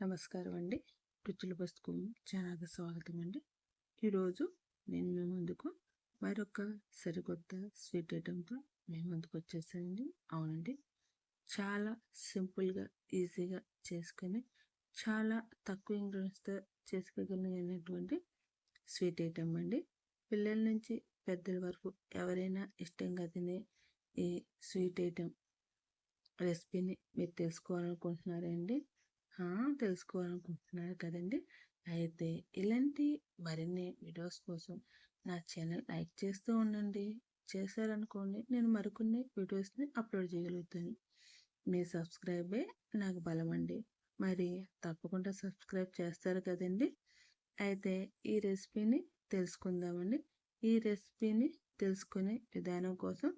నమస్కారం అండి. రుచుల పుస్తకం ఛానల్కి స్వాగతం అండి. ఈరోజు నేను మీ ముందుకు మరొక సరికొత్త స్వీట్ ఐటెంతో మీ ముందుకు వచ్చేసానండి. అవునండి. చాలా సింపుల్గా ఈజీగా చేసుకొని చాలా తక్కువ ఇంగ్రీడియంట్స్తో చేసుకోగలిగినటువంటి స్వీట్ ఐటెం అండి. పిల్లల నుంచి పెద్దల వరకు ఎవరైనా ఇష్టంగా తినే ఈ స్వీట్ ఐటెం రెసిపీని మీరు తెలుసుకోవాలనుకుంటున్నారండి తెలుసుకోవాలనుకుంటున్నారు కదండి. అయితే ఇలాంటి మరిన్ని వీడియోస్ కోసం నా ఛానల్ లైక్ చేస్తూ ఉండండి. చేశారనుకోండి నేను మరికొన్ని వీడియోస్ని అప్లోడ్ చేయగలుగుతాను. మీ సబ్స్క్రైబే నాకు బలం అండి మరి తప్పకుండా సబ్స్క్రైబ్ చేస్తారు కదండి. అయితే ఈ రెసిపీని తెలుసుకుందామండి. ఈ రెసిపీని తెలుసుకునే విధానం కోసం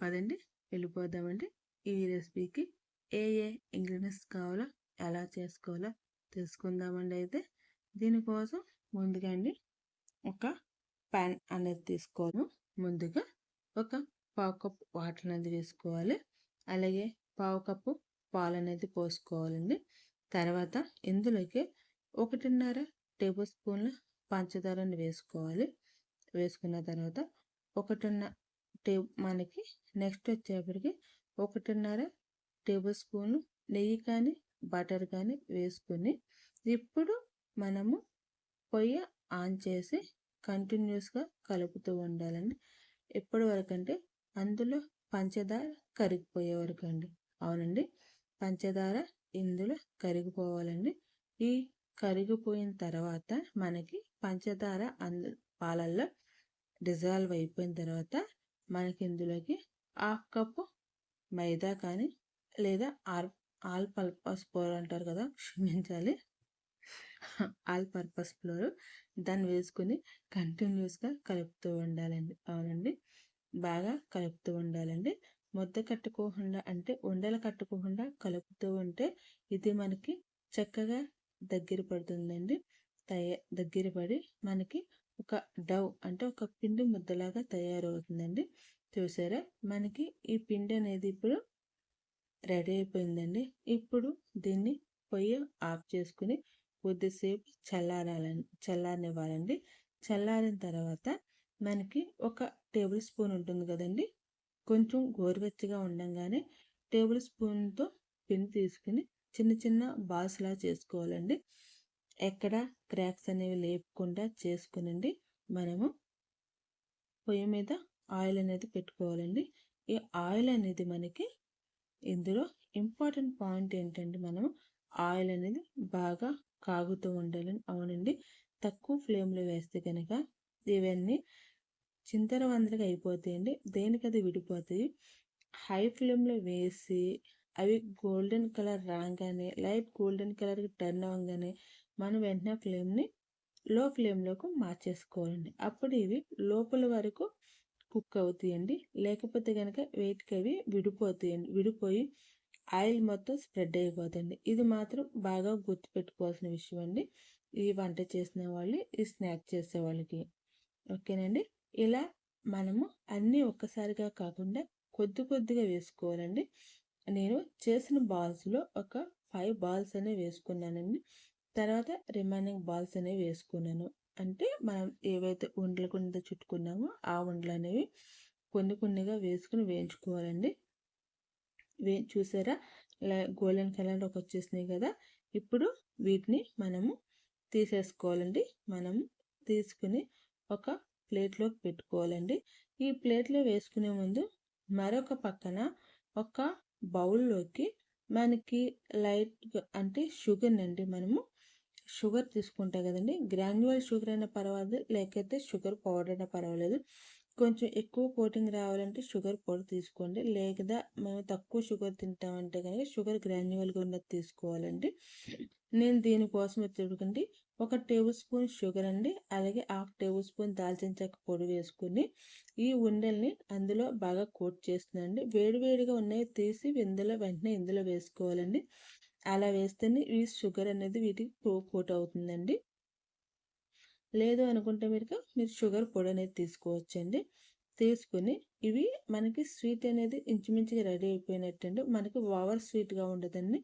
పదండి వెళ్ళిపోదామండి. ఈ రెసిపీకి ఏ ఏ ఇంగ్రీడియంట్స్ కావాలో ఎలా చేసుకోవాలో తెలుసుకుందామండి అయితే. దీనికోసం ముందుగా అండి ఒక ప్యాన్ అనేది తీసుకోను ముందుగా ఒక పావు కప్పు వాటర్ అనేది వేసుకోవాలి. అలాగే పావు కప్పు పాలు అనేది పోసుకోవాలండి. తర్వాత ఇందులోకి ఒకటిన్నర టేబుల్ స్పూన్ల పంచదారని వేసుకోవాలి. వేసుకున్న తర్వాత ఒకటిన్న టే మనకి నెక్స్ట్ వచ్చేప్పటికి ఒకటిన్నర టేబుల్ స్పూన్ నెయ్యి కానీ బటర్ కానీ వేసుకుని ఇప్పుడు మనము పొయ్యి ఆన్ చేసి కంటిన్యూస్గా కలుపుతూ ఉండాలండి. ఎప్పటి వరకు అంటే అందులో పంచదార కరిగిపోయే వరకు అండి. అవునండి? పంచదార ఇందులో కరిగిపోవాలండి. ఈ కరిగిపోయిన తర్వాత మనకి పంచదార అందు పాలల్లో డిజాల్వ్ అయిపోయిన తర్వాత మనకి ఇందులోకి హాఫ్ కప్పు మైదా కానీ లేదా ఆర్ ఆల్ పర్పస్ ఫ్లోర్ అంటారు కదా క్షమించాలి. All purpose flour. దాన్ని వేసుకుని కంటిన్యూస్గా కలుపుతూ ఉండాలండి. అవునండి. బాగా కలుపుతూ ఉండాలండి. ముద్ద కట్టుకోకుండా అంటే ఉండలు కట్టుకోకుండా కలుపుతూ ఉంటే ఇది మనకి చక్కగా దగ్గర పడుతుందండి. తయ దగ్గర పడి మనకి ఒక డవ్ అంటే ఒక పిండి ముద్దలాగా తయారవుతుందండి. చూసారా? మనకి ఈ పిండి అనేది ఇప్పుడు రెడీ అయిపోయిందండి. ఇప్పుడు దీన్ని పొయ్యి ఆఫ్ చేసుకుని కొద్దిసేపు చల్లారాలని చల్లారనివ్వాలండి. చల్లారిన తర్వాత మనకి ఒక టేబుల్ స్పూన్ ఉంటుంది కదండి. కొంచెం గోరువెచ్చగా ఉండగానే టేబుల్ స్పూన్తో పిండి తీసుకుని చిన్న చిన్న బాల్స్లా చేసుకోవాలండి. ఎక్కడ క్రాక్స్ అనేవి లేపకుండా చేసుకునండి. మనము పొయ్యి మీద ఆయిల్ అనేది పెట్టుకోవాలండి. ఈ ఆయిల్ అనేది మనకి ఇందులో ఇంపార్టెంట్ పాయింట్ ఏంటంటే మనం ఆయిల్ అనేది బాగా కాగుతూ ఉండాలని అవునండి. తక్కువ ఫ్లేమ్లో వేస్తే కనుక ఇవన్నీ చింతరవందరగా అయిపోతాయండి. దేనికది విడిపోతాయి? హై ఫ్లేమ్లో వేసి అవి గోల్డెన్ కలర్ రాగానే లైట్ గోల్డెన్ కలర్కి టర్న్ అవ్వగానే మనం వెంటనే ఫ్లేమ్ని లో ఫ్లేమ్లోకి మార్చేసుకోవాలండి. అప్పుడు ఇవి లోపల వరకు కుక్ అవుతాయండి లేకపోతే కనుక వెయిట్కి అవి విడిపోతాయండి. విడిపోయి ఆయిల్ మొత్తం స్ప్రెడ్ అయిపోతుంది ఇది మాత్రం బాగా గుర్తుపెట్టుకోవాల్సిన విషయం అండి ఈ వంట చేసిన వాళ్ళు ఈ స్నాక్ చేసే వాళ్ళకి. ఓకేనండి? ఇలా మనము అన్నీ ఒక్కసారిగా కాకుండా కొద్ది కొద్దిగా వేసుకోవాలండి. నేను చేసిన బాల్స్లో ఒక ఫైవ్ బాల్స్ అనేవి వేసుకున్నానండి. తర్వాత రిమైనింగ్ బాల్స్ అనేవి వేసుకున్నాను. అంటే మనం ఏవైతే ఉండలు కింద చుట్టుకున్నామో ఆ ఉండలు అనేవి కొన్ని కొన్నిగా వేసుకుని వేయించుకోవాలండి. వే చూసారా? ఇలా గోల్డెన్ ఒక వచ్చేసినాయి కదా? ఇప్పుడు వీటిని మనము తీసేసుకోవాలండి. మనము తీసుకుని ఒక ప్లేట్లోకి పెట్టుకోవాలండి. ఈ ప్లేట్లో వేసుకునే ముందు మరొక పక్కన ఒక బౌల్లోకి మనకి లైట్ అంటే షుగర్ అండి మనము షుగర్ తీసుకుంటా కదండి గ్రాన్యువల్ షుగర్ అయినా పర్వాలేదు లేకపోతే షుగర్ పౌడర్ అయినా పర్వాలేదు. కొంచెం ఎక్కువ కోటింగ్ రావాలంటే షుగర్ పౌడర్ తీసుకోండి. లేదా మేము తక్కువ షుగర్ తింటామంటే కనుక షుగర్ గ్రాన్యువల్గా ఉన్నది తీసుకోవాలండి. నేను దీనికోసం ఎత్తుకండి ఒక టేబుల్ స్పూన్ షుగర్ అండి అలాగే హాఫ్ టేబుల్ స్పూన్ దాల్చిన చెక్క పొడి వేసుకుని ఈ ఉండల్ని అందులో బాగా కోట్ చేస్తుందండి వేడివేడిగా ఉన్నాయి తీసి ఇందులో వెంటనే ఇందులో వేసుకోవాలండి. అలా వేస్తేనే ఈ షుగర్ అనేది వీటికి కోట్ అవుతుందండి. లేదు అనుకుంటే మీరు మీరు షుగర్ పొడి అనేది తీసుకోవచ్చండి. తీసుకుని ఇవి మనకి స్వీట్ అనేది ఇంచుమించుగా రెడీ అయిపోయినట్టండి. మనకి ఓవర్ స్వీట్గా ఉండదండి.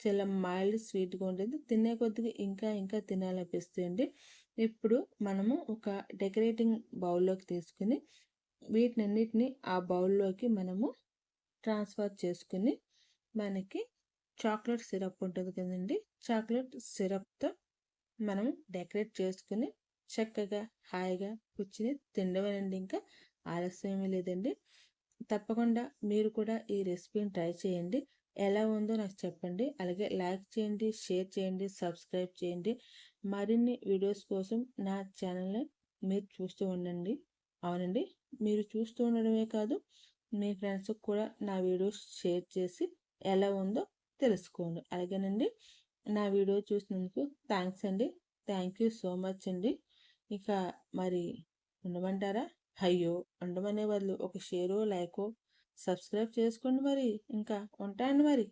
చాలా మైల్డ్ స్వీట్గా ఉండేది. తినే కొద్దిగా ఇంకా ఇంకా తినాలనిపిస్తుంది ఇప్పుడు మనము ఒక డెకరేటింగ్ బౌల్లోకి తీసుకుని వీటినన్నిటిని ఆ బౌల్లోకి మనము ట్రాన్స్ఫర్ చేసుకుని మనకి చాక్లెట్ సిరప్ ఉంటుంది కదండి. చాక్లెట్ సిరప్తో మనం డెకరేట్ చేసుకుని చక్కగా హాయిగా కూర్చుని తినడమేనండి ఇంకా ఆలస్యం లేదండి. తప్పకుండా మీరు కూడా ఈ రెసిపీని ట్రై చేయండి. ఎలా ఉందో నాకు చెప్పండి. అలాగే లైక్ చేయండి షేర్ చేయండి సబ్స్క్రైబ్ చేయండి. మరిన్ని వీడియోస్ కోసం నా ఛానల్ని మీరు చూస్తూ ఉండండి. అవునండి మీరు చూస్తూ ఉండడమే కాదు మీ ఫ్రెండ్స్కి కూడా నా వీడియోస్ షేర్ చేసి ఎలా ఉందో తెలుసుకోండి అలాగేనండి. నా వీడియో చూసినందుకు థ్యాంక్స్ అండి. థ్యాంక్ యూ సో మచ్ అండి. ఇక మరి ఉండమంటారా? అయ్యో! ఉండమనే వాళ్ళు ఒక షేరో లైకో సబ్స్క్రైబ్ చేసుకోండి మరి. ఇంకా ఉంటాయండి మరి.